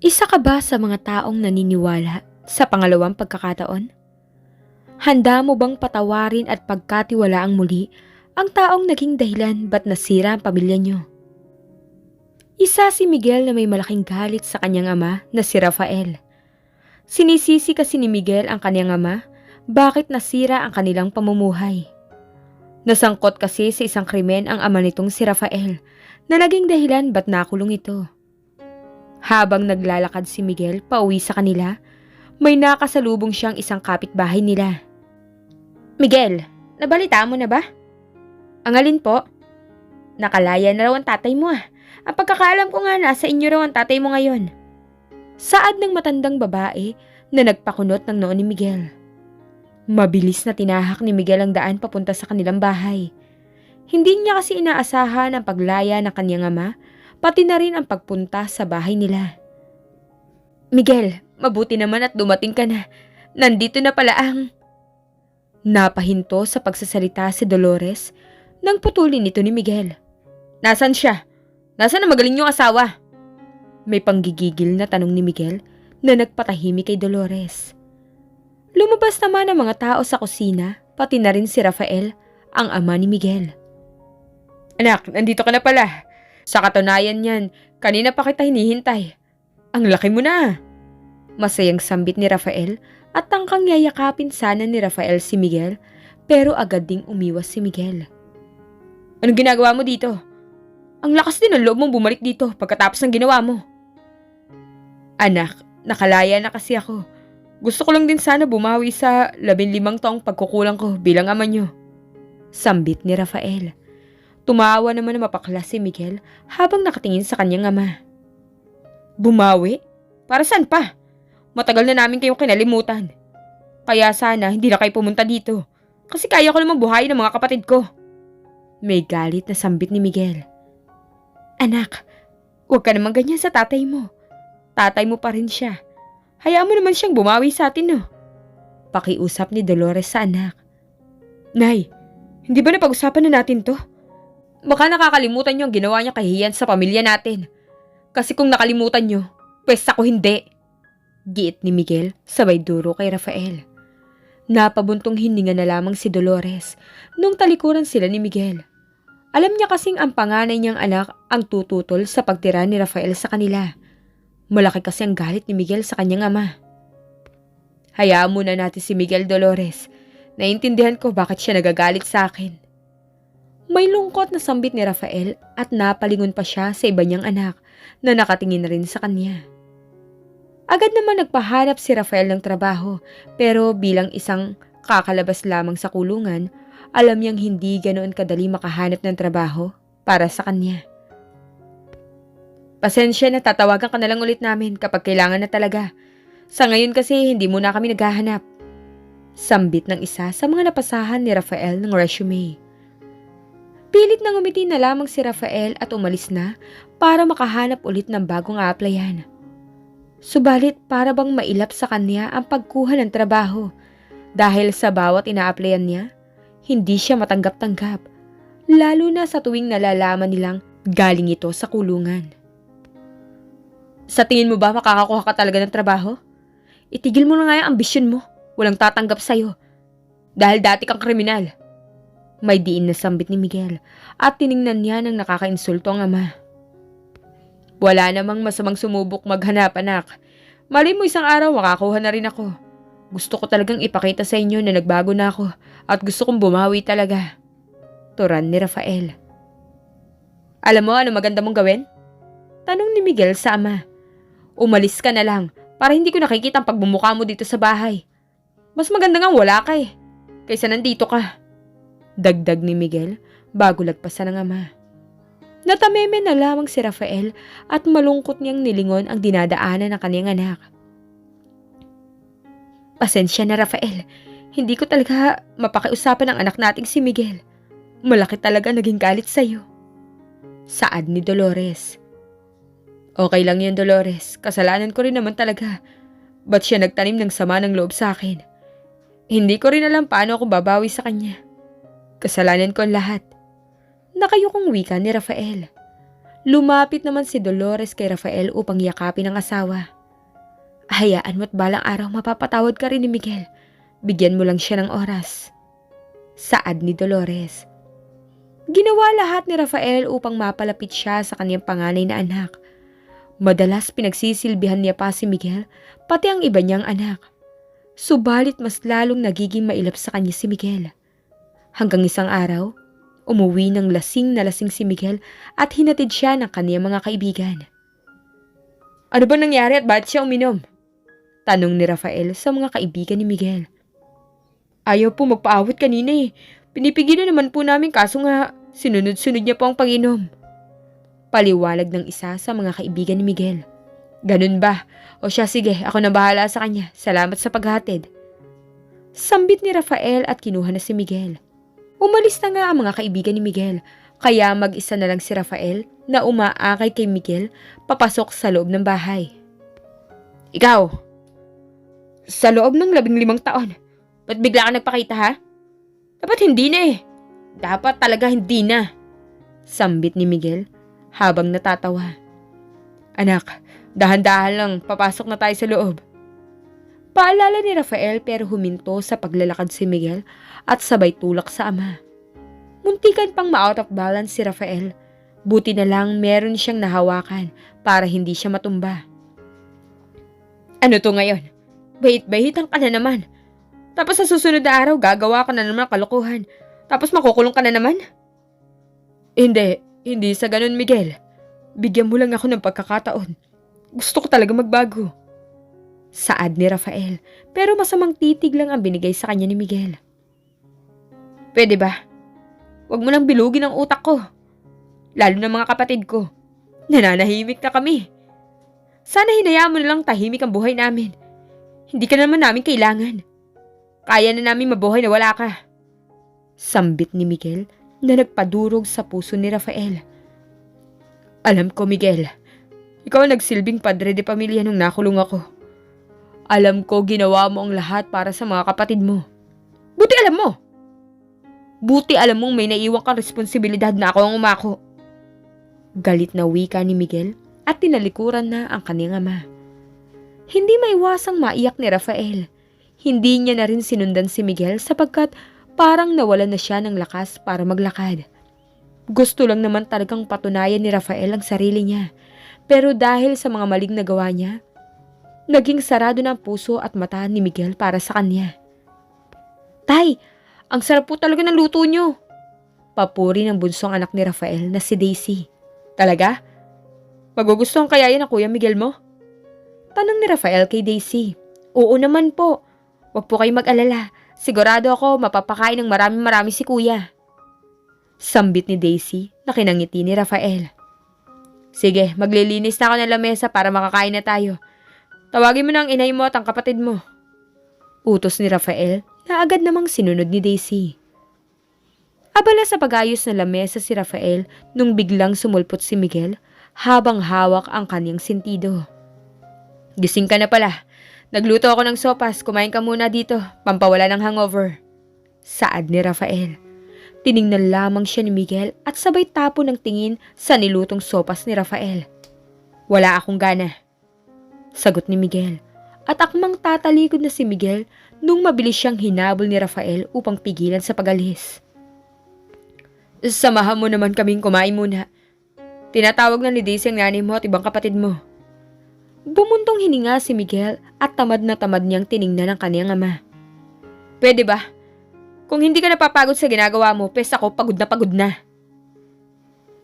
Isa ka ba sa mga taong naniniwala sa pangalawang pagkakataon? Handa mo bang patawarin at pagkatiwalaang muli ang taong naging dahilan ba't nasira ang pamilya niyo? Isa si Miguel na may malaking galit sa kanyang ama na si Rafael. Sinisisi kasi ni Miguel ang kanyang ama bakit nasira ang kanilang pamumuhay. Nasangkot kasi sa isang krimen ang ama nitong si Rafael na naging dahilan ba't nakulong ito. Habang naglalakad si Miguel pauwi sa kanila, may nakasalubong siyang isang kapitbahay nila. Miguel, nabalita mo na ba? Ang alin po? Nakalaya na raw ang tatay mo ah. Ang pagkakaalam ko nga nasa inyo raw ang tatay mo ngayon. Saad ng matandang babae na nagpakunot ng noon ni Miguel. Mabilis na tinahak ni Miguel ang daan papunta sa kanilang bahay. Hindi niya kasi inaasahan ang paglaya ng kanyang ama, pati na rin ang pagpunta sa bahay nila. Miguel, mabuti naman at dumating ka na. Nandito na pala ang... Napahinto sa pagsasalita si Dolores nang putulin ito ni Miguel. Nasaan siya? Nasaan ang magaling yung asawa? May panggigigil na tanong ni Miguel na nagpatahimik kay Dolores. Lumabas naman ang mga tao sa kusina, pati na rin si Rafael, ang ama ni Miguel. Anak, nandito ka na pala. Sa katunayan yan, kanina pa kita hinihintay. Ang laki mo na. Masayang sambit ni Rafael at tangkang yayakapin sana ni Rafael si Miguel pero agad ding umiwas si Miguel. Anong ginagawa mo dito? Ang lakas din ng loob mong bumalik dito pagkatapos ng ginawa mo. Anak, nakalaya na kasi ako. Gusto ko lang din sana bumawi sa labinlimang taong pagkukulang ko bilang ama niyo. Sambit ni Rafael. Tumawa naman na mapakla si Miguel habang nakatingin sa kanyang ama. Bumawi? Para saan pa? Matagal na namin kayong kinalimutan. Kaya sana hindi na kayo pumunta dito. Kasi kaya ko namang buhayin ng mga kapatid ko. May galit na sambit ni Miguel. Anak, huwag ka naman ganyan sa tatay mo. Tatay mo pa rin siya. Hayaan mo naman siyang bumawi sa atin, no? Pakiusap ni Dolores sa anak. Nay, hindi ba napag-usapan na natin to? Baka nakakalimutan niyo ang ginawa niya kahihiyan sa pamilya natin. Kasi kung nakalimutan niyo, pwes ako hindi. Giit ni Miguel, sabay duro kay Rafael. Napabuntong hininga na lamang si Dolores nung talikuran sila ni Miguel. Alam niya kasing ang panganay niyang anak ang tututol sa pagtira ni Rafael sa kanila. Malaki kasi ang galit ni Miguel sa kanyang ama. Hayaan muna natin si Miguel Dolores. Naintindihan ko bakit siya nagagalit sa akin. May lungkot na sambit ni Rafael at napalingon pa siya sa iba niyang anak na nakatingin na rin sa kanya. Agad naman nagpahanap si Rafael ng trabaho pero bilang isang kakalabas lamang sa kulungan, alam niyang hindi ganoon kadali makahanap ng trabaho para sa kanya. Pasensya na tatawagan ka na lang ulit namin kapag kailangan na talaga. Sa ngayon kasi hindi muna kami naghahanap. Sambit ng isa sa mga napasahan ni Rafael ng resume. Pilit nang umiti na lamang si Rafael at umalis na para makahanap ulit ng bagong applyan. Subalit para bang mailap sa kanya ang pagkuha ng trabaho dahil sa bawat ina-applyan niya, hindi siya matanggap-tanggap, lalo na sa tuwing nalalaman nilang galing ito sa kulungan. Sa tingin mo ba makakakuha ka talaga ng trabaho? Itigil mo na nga yung ambisyon mo. Walang tatanggap sa'yo. Dahil dati kang kriminal. May diin na sambit ni Miguel at tiningnan niya ng nakakainsulto ang ama. Wala namang masamang sumubok maghanap anak. Mali mo isang araw makakuha na rin ako. Gusto ko talagang ipakita sa inyo na nagbago na ako at gusto kong bumawi talaga. Turan ni Rafael. Alam mo ano maganda mong gawin? Tanong ni Miguel sa ama. Umalis ka na lang para hindi ko nakikita ang pagbumuka mo dito sa bahay. Mas maganda nga wala ka eh, kaysa nandito ka. Dagdag ni Miguel bago lagpasan ng ama. Natameme na lamang si Rafael at malungkot niyang nilingon ang dinadaanan ng kanyang anak. Pasensya na Rafael, hindi ko talaga mapakiusapan ang anak nating si Miguel. Malaki talaga naging galit sa'yo. Saad ni Dolores. Okay lang yan Dolores, kasalanan ko rin naman talaga. Ba't siya nagtanim ng sama ng loob sa akin? Hindi ko rin alam paano ako babawi sa kanya. Kasalanan ko ang lahat. Nakayukong wika ni Rafael. Lumapit naman si Dolores kay Rafael upang yakapin ang asawa. Hayaan mo't balang araw mapapatawad ka rin ni Miguel. Bigyan mo lang siya ng oras. Saad ni Dolores. Ginawa lahat ni Rafael upang mapalapit siya sa kanyang panganay na anak. Madalas pinagsisilbihan niya pa si Miguel, pati ang iba niyang anak. Subalit mas lalong nagiging mailap sa kanya si Miguel. Hanggang isang araw, umuwi ng lasing na lasing si Miguel at hinatid siya ng kaniyang mga kaibigan. Ano ba nangyari at bakit siya uminom? Tanong ni Rafael sa mga kaibigan ni Miguel. Ayaw po magpaawit kanina eh. Pinipigilan naman po namin kaso nga sinunod-sunod niya po ang panginom. Paliwalag ng isa sa mga kaibigan ni Miguel. Ganun ba? O siya sige, ako na bahala sa kanya. Salamat sa paghatid. Sambit ni Rafael at kinuha na si Miguel. Umalis na nga ang mga kaibigan ni Miguel, kaya mag-isa na lang si Rafael na umaakay kay Miguel papasok sa loob ng bahay. Ikaw, sa loob ng labing limang taon, ba't bigla ka nagpakita ha? Dapat hindi na eh. Dapat talaga hindi na. Sambit ni Miguel habang natatawa. Anak, dahan-dahan lang, papasok na tayo sa loob. Paalala ni Rafael pero huminto sa paglalakad si Miguel at sabay tulak sa ama. Muntikan pang ma-out of balance si Rafael. Buti na lang meron siyang nahawakan para hindi siya matumba. Ano to ngayon? Bahit-bahitan ka na naman. Tapos sa susunod na araw, gagawa ka na naman ng kalokohan. Tapos makukulong ka na naman? Hindi, hindi sa ganun, Miguel. Bigyan mo lang ako ng pagkakataon. Gusto ko talaga magbago. Saad ni Rafael, pero masamang titig lang ang binigay sa kanya ni Miguel. Pwede ba? Huwag mo nang bilugin ang utak ko. Lalo na mga kapatid ko. Nananahimik na kami. Sana hinayaan mo na lang tahimik ang buhay namin. Hindi ka naman namin kailangan. Kaya na namin mabuhay na wala ka. Sambit ni Miguel na nagpadurog sa puso ni Rafael. Alam ko, Miguel. Ikaw ang nagsilbing padre de pamilya nung nakulong ako. Alam ko ginawa mo ang lahat para sa mga kapatid mo. Buti alam mo! Buti alam mong may naiwang kang responsibilidad na ako ang umako. Galit na wika ni Miguel at tinalikuran na ang kanyang ama. Hindi maiwasang maiyak ni Rafael. Hindi niya na rin sinundan si Miguel sapagkat parang nawalan na siya ng lakas para maglakad. Gusto lang naman talagang patunayan ni Rafael ang sarili niya. Pero dahil sa mga maling nagawa niya, naging sarado ang puso at mata ni Miguel para sa kanya. Tay, ang sarap po talaga ng luto niyo. Papuri ng bunsong anak ni Rafael na si Daisy. Talaga? Magugustuhan kaya yan ang kuya Miguel mo? Tanong ni Rafael kay Daisy. Oo naman po. Huwag po kayong mag-alala. Sigurado ako mapapakain ng marami-marami si kuya. Sambit ni Daisy na kinangiti ni Rafael. Sige, maglilinis na ako ng lamesa para makakain na tayo. Tawagin mo na ang inay mo at ang kapatid mo. Utos ni Rafael na agad namang sinunod ni Daisy. Abala sa pag-ayos ng lamesa si Rafael nung biglang sumulpot si Miguel habang hawak ang kanyang sentido. Gising ka na pala. Nagluto ako ng sopas, kumain ka muna dito, pampawala ng hangover. Saad ni Rafael. Tiningnan lamang siya ni Miguel at sabay tapo ng tingin sa nilutong sopas ni Rafael. Wala akong gana. Sagot ni Miguel. At akmang tatalikod na si Miguel nung mabilis siyang hinabol ni Rafael upang pigilan sa pagalis. Samahan mo naman kaming kumain muna. Tinatawag na ni Daisy ang nanay mo at ibang kapatid mo. Bumuntong hininga si Miguel at tamad na tamad niyang tiningnan ang kaniyang ama. Pwede ba? Kung hindi ka napapagod sa ginagawa mo, pes ako pagod na pagod na.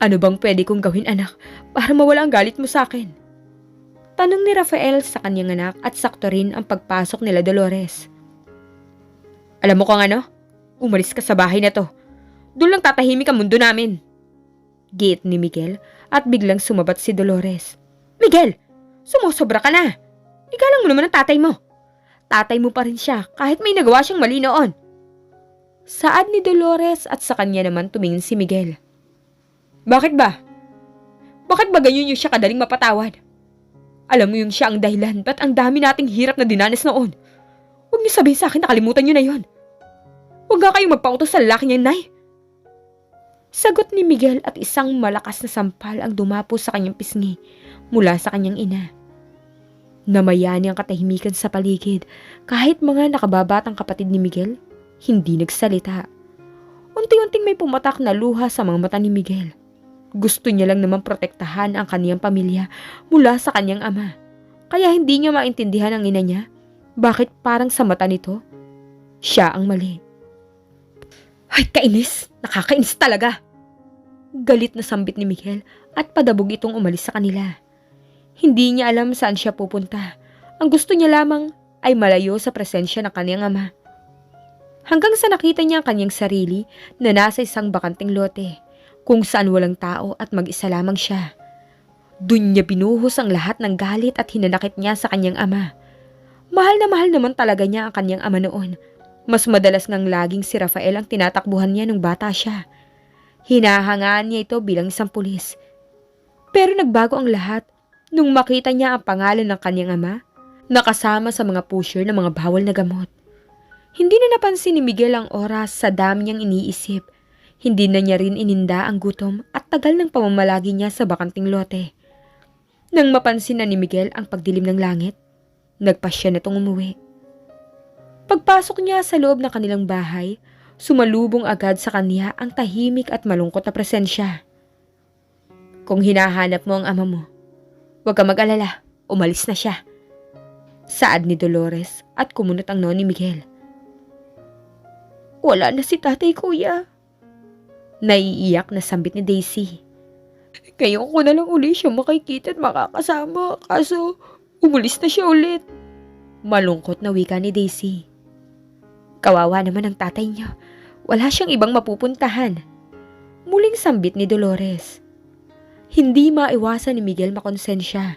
Ano bang pwede kong gawin anak para mawala ang galit mo sa akin? Tanong ni Rafael sa kanyang anak at sakto rin ang pagpasok nila Dolores. Alam mo kung ano? Umalis ka sa bahay na to. Doon lang tatahimik ang mundo namin. Giit ni Miguel at biglang sumabat si Dolores. Miguel! Sumusobra ka na! Igalang mo naman ang tatay mo. Tatay mo pa rin siya kahit may nagawa siyang mali noon. Saad ni Dolores at sa kanya naman tumingin si Miguel. Bakit ba? Bakit ba ganyan yung siya kadaling mapatawad? Alam mo yung siya ang dahilan ba't ang dami nating hirap na dinanas noon? Huwag niyo sabihin sa akin nakalimutan niyo na yon. Huwag nga kayong magpautos sa lalaki niya, Nay. Sagot ni Miguel at isang malakas na sampal ang dumapo sa kanyang pisngi mula sa kanyang ina. Namayani ang katahimikan sa paligid kahit mga nakababatang kapatid ni Miguel hindi nagsalita. Unti-unting may pumatak na luha sa mga mata ni Miguel. Gusto niya lang naman protektahan ang kaniyang pamilya mula sa kanyang ama. Kaya hindi niya maintindihan ang ina niya. Bakit parang sa mata nito, siya ang mali. Ay, kainis! Nakakainis talaga! Galit na sambit ni Miguel at padabog itong umalis sa kanila. Hindi niya alam saan siya pupunta. Ang gusto niya lamang ay malayo sa presensya ng kaniyang ama. Hanggang sa nakita niya ang kanyang sarili na nasa isang bakanting lote kung saan walang tao at mag-isa lamang siya. Doon niya binuhos ang lahat ng galit at hinanakit niya sa kanyang ama. Mahal na mahal naman talaga niya ang kanyang ama noon. Mas madalas ngang laging si Rafael ang tinatakbuhan niya nung bata siya. Hinahangaan niya ito bilang isang pulis. Pero nagbago ang lahat nung makita niya ang pangalan ng kanyang ama nakasama sa mga pusher ng mga bawal na gamot. Hindi na napansin ni Miguel ang oras sa dami niyang iniisip. Hindi na niya rin ininda ang gutom at tagal ng pamamalagi niya sa bakanting lote. Nang mapansin na ni Miguel ang pagdilim ng langit, nagpasya na itong umuwi. Pagpasok niya sa loob ng kanilang bahay, sumalubong agad sa kanya ang tahimik at malungkot na presensya. Kung hinahanap mo ang ama mo, huwag ka mag-alala, umalis na siya. Saad ni Dolores at kumunot ang no ni Miguel. Wala na si tatay kuya. Naiiyak na sambit ni Daisy. Ngayon ko na lang uli siya makikita at makakasama kaso umulis na siya ulit. Malungkot na wika ni Daisy. Kawawa naman ang tatay niyo. Wala siyang ibang mapupuntahan. Muling sambit ni Dolores. Hindi maiwasan ni Miguel makonsensya.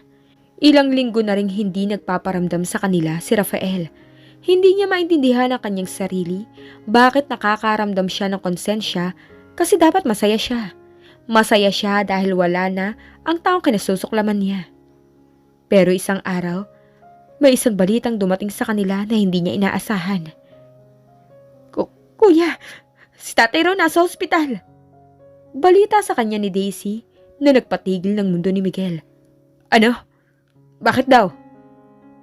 Ilang linggo na ring hindi nagpaparamdam sa kanila si Rafael. Hindi niya maintindihan ang kanyang sarili, bakit nakakaramdam siya ng konsensya kasi dapat masaya siya. Masaya siya dahil wala na ang taong kinasusuklaman niya. Pero isang araw, may isang balitang dumating sa kanila na hindi niya inaasahan. Kuya, si tatay raw nasa ospital. Balita sa kanya ni Daisy na nagpatigil ng mundo ni Miguel. Ano? Bakit daw?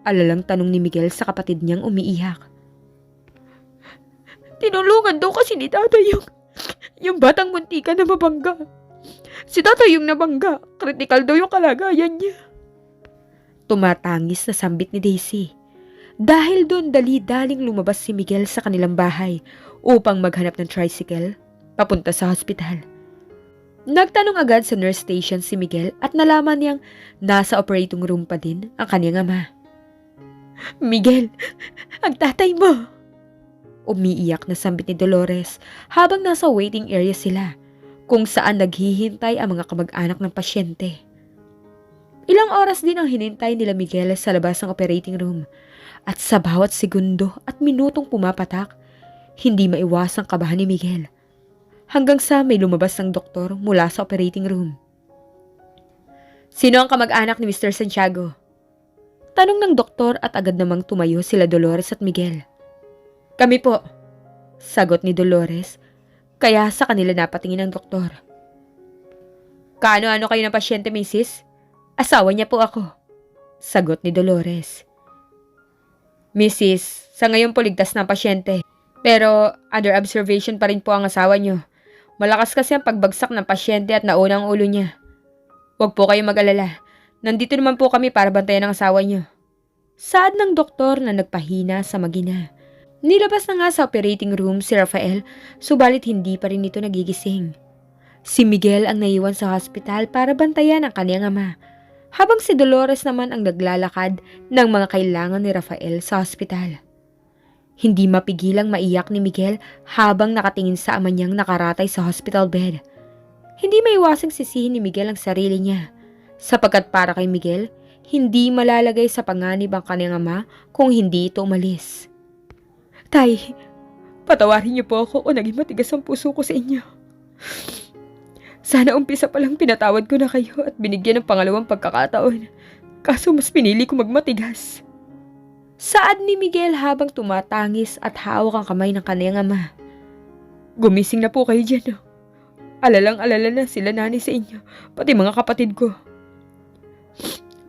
Alalang tanong ni Miguel sa kapatid niyang umiiyak. Tinulungan daw kasi ni tatay yung, yung batang muntika na mabangga. Si tatay yung nabangga. Kritikal daw yung kalagayan niya. Tumatangis na sambit ni Daisy. Dahil doon dali-daling lumabas si Miguel sa kanilang bahay upang maghanap ng tricycle papunta sa hospital. Nagtanong agad sa nurse station si Miguel at nalaman niyang nasa operating room pa din ang kanyang ama. Miguel, ang tatay mo! Umiiyak na sambit ni Dolores habang nasa waiting area sila kung saan naghihintay ang mga kamag-anak ng pasyente. Ilang oras din ang hinintay nila Miguel sa labas ng operating room at sa bawat segundo at minutong pumapatak, hindi maiwasang kabahan ni Miguel. Hanggang sa may lumabas ng doktor mula sa operating room. Sino ang kamag-anak ni Mr. Santiago? Tanong ng doktor at agad namang tumayo sila Dolores at Miguel. Kami po, sagot ni Dolores, kaya sa kanila napatingin ng doktor. Kaano-ano kayo ng pasyente, Mrs.? Asawa niya po ako, sagot ni Dolores. Mrs., sa ngayon po ligtas ang pasyente. Pero under observation pa rin po ang asawa niyo. Malakas kasi ang pagbagsak ng pasyente at nauna ang ulo niya. Huwag po kayo mag-alala. Nandito naman po kami para bantayan ang asawa niyo. Saad ng doktor na nagpahina sa magina. Nilabas na nga sa operating room si Rafael, subalit hindi pa rin ito nagigising. Si Miguel ang naiwan sa hospital para bantayan ang kanyang ama, habang si Dolores naman ang naglalakad ng mga kailangan ni Rafael sa hospital. Hindi mapigilang maiyak ni Miguel habang nakatingin sa ama niyang nakaratay sa hospital bed. Hindi maiwasang sisihin ni Miguel ang sarili niya, sapagkat para kay Miguel, hindi malalagay sa panganib ang kanyang ama kung hindi ito umalis. Tay, patawarin niyo po ako o naging matigas ang puso ko sa inyo. Sana umpisa pa lang pinatawad ko na kayo at binigyan ng pangalawang pagkakataon. Kaso mas pinili ko magmatigas. Saad ni Miguel habang tumatangis at hawak ang kamay ng kaniyang ama. Gumising na po kayo dyan, no? Alalang-alala na sila nani sa inyo, pati mga kapatid ko.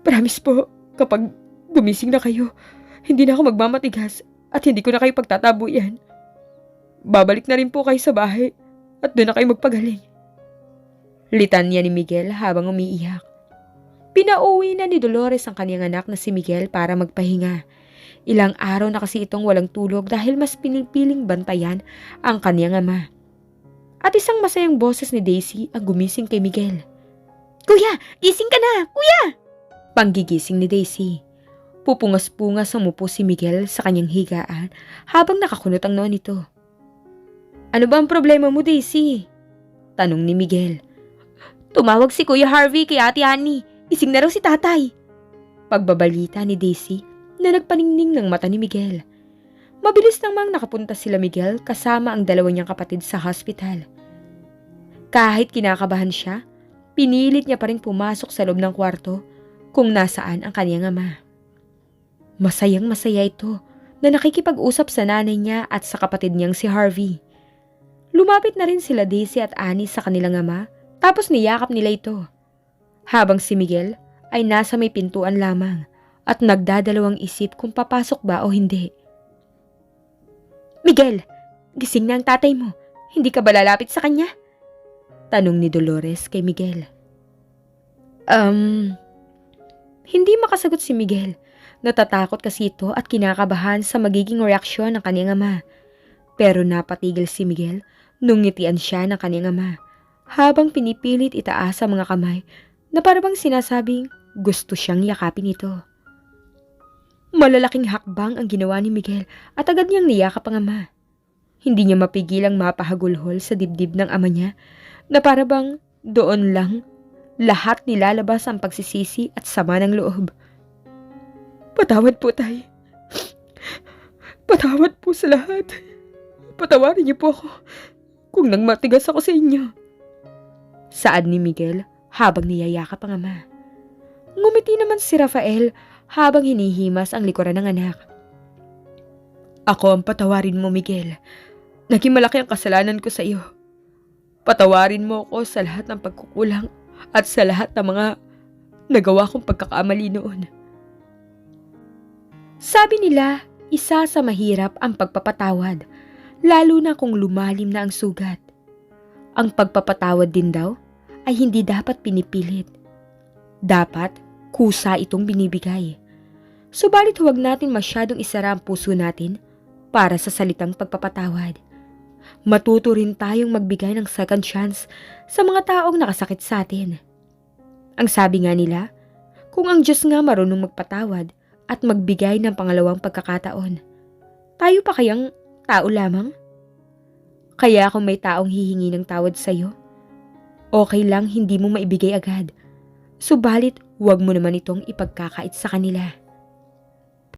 Promise po, kapag gumising na kayo, hindi na ako magmamatigas at hindi ko na kayo pagtatabuyan. Babalik na rin po kayo sa bahay at doon na kayo magpagaling. Litanya ni Miguel habang umiiyak. Pinauwi na ni Dolores ang kanyang anak na si Miguel para magpahinga. Ilang araw na kasi itong walang tulog dahil mas pinipiling bantayan ang kanyang ama. At isang masayang boses ni Daisy ang gumising kay Miguel. Kuya, gising ka na! Kuya! Panggigising ni Daisy. Pupungas-pungas umupo si Miguel sa kanyang higaan habang nakakunot ang noon nito. Ano ba ang problema mo, Daisy? Tanong ni Miguel. Tumawag si Kuya Harvey kay Ate Annie. Ising na raw si tatay. Pagbabalita ni Daisy na nagpaningning ng mata ni Miguel. Mabilis namang nakapunta sila Miguel kasama ang dalawa niyang kapatid sa hospital. Kahit kinakabahan siya, pinilit niya pa rin pumasok sa loob ng kwarto kung nasaan ang kaniyang ama. Masayang masaya ito na nakikipag-usap sa nanay niya at sa kapatid niyang si Harvey. Lumapit na rin sila Daisy at Annie sa kanilang ama tapos niyakap nila ito. Habang si Miguel ay nasa may pintuan lamang at nagdadalawang isip kung papasok ba o hindi. Miguel, gising na ang tatay mo. Hindi ka ba lalapit sa kanya? Tanong ni Dolores kay Miguel. Um, hindi makasagot si Miguel. Natatakot kasi ito at kinakabahan sa magiging reaksyon ng kanyang ama. Pero napatigil si Miguel nung ngitian siya ng kanyang ama habang pinipilit itaas ang mga kamay na parabang sinasabing gusto siyang yakapin ito. Malalaking hakbang ang ginawa ni Miguel at agad niyang niyakap ang ama. Hindi niya mapigilang mapahagulhol sa dibdib ng ama niya na parabang doon lang lahat nilalabas ang pagsisisi at sama ng loob. Patawad po tay. Patawad po sa lahat. Patawarin niyo po ako kung nang matigas ako sa inyo. Saad ni Miguel habang niyayakap ang ama. Ngumiti naman si Rafael habang hinihimas ang likuran ng anak. Ako ang patawarin mo, Miguel. Naging malaki ang kasalanan ko sa iyo. Patawarin mo ako sa lahat ng pagkukulang at sa lahat ng mga nagawa kong pagkakamali noon. Sabi nila, isa sa mahirap ang pagpapatawad, lalo na kung lumalim na ang sugat. Ang pagpapatawad din daw ay hindi dapat pinipilit. Dapat kusa itong binibigay. Subalit huwag natin masyadong isara ang puso natin para sa salitang pagpapatawad. Matuto rin tayong magbigay ng second chance sa mga taong nakasakit sa atin. Ang sabi nga nila, kung ang Diyos nga marunong magpatawad at magbigay ng pangalawang pagkakataon, tayo pa kayang tao lamang? Kaya kung may taong hihingi ng tawad sa'yo, okay lang hindi mo maibigay agad. Subalit, huwag mo naman itong ipagkakait sa kanila.